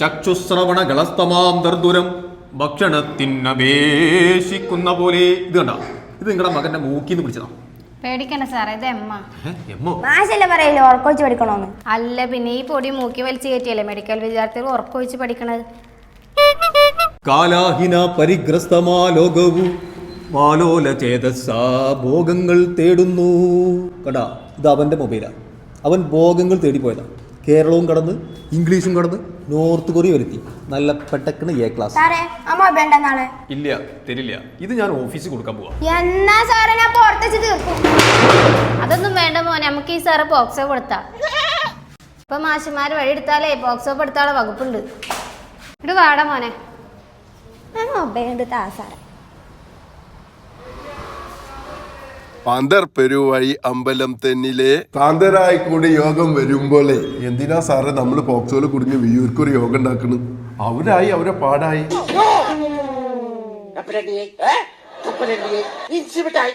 ചക്ഷുശ്രവണ ഗളസ്തമാം ദർദുരം ഭക്ഷണത്തിനപേക്ഷിക്കുന്ന പോലെ. ഇത് കണ്ട? ഇത് നിങ്ങളുടെ മകന്റെ മൂക്കിന്ന് പിടിച്ചതാ. പേടിക്കണ്ട സാറേ ഇത് എമ്മ. മാഷല്ലേ പറയില്ലേ ഉറക്കൊഴിച്ച് പഠിക്കണോന്ന്? അല്ല പിന്നെ ഈ പൊടി മൂക്കി വലിച്ചു കയറ്റിയല്ലേ മെഡിക്കൽ വിദ്യാർത്ഥികൾ ഉറക്കൊഴിച്ച് പഠിക്കണത്? കാലാഹിന പരിഗ്രസ്തമാ ലോകവു. ചേതസ്സാ ഭോഗങ്ങൾ തേടുന്നു. കടാ ഇത് അവന്റെ മൊബൈലാ. അവൻ ഭോഗങ്ങൾ തേടിപ്പോയതാ. കേരളവും കടന്ന് ഇംഗ്ലീഷും കടന്ന് നോർത്ത് കൊറിയ വരുത്തി. നല്ല പെട്ടക്കണ് എ ക്ലാസ് സാറേ അമ്മ വേണ്ട നാളെ. ഇല്ല തരില്ല. ഇത് ഞാൻ ഓഫീസിൽ കൊടുക്കാൻ പോവാ. എന്നാ സാറേ ഞാൻ പുറത്തേച്ച് തീർക്കും അതൊന്നും വേണ്ട മോനെ നമുക്ക് ഈ സാറ് പോക്സോ കൊടുത്താ ഇപ്പൊ മാഷന്മാര് വഴി എടുത്താലേ പോക്സോ എടുത്താളെ വകുപ്പുണ്ട്. ഇവിടെ വാടാ മോനെ. മൊബൈൽ എടുത്താ താ സാറേ. പാന്തർ പെരുവഴി അമ്പലം തെന്നിലെ താന്തരായി കൂടി യോഗം വരുമ്പോളേ എന്തിനാ സാറേ നമ്മൾ പോക്സോയിൽ കുടുങ്ങി വിയൂർക്കൊരു യോഗം ഉണ്ടാക്കണു? അവരായി അവരെ പാടായി. mitai,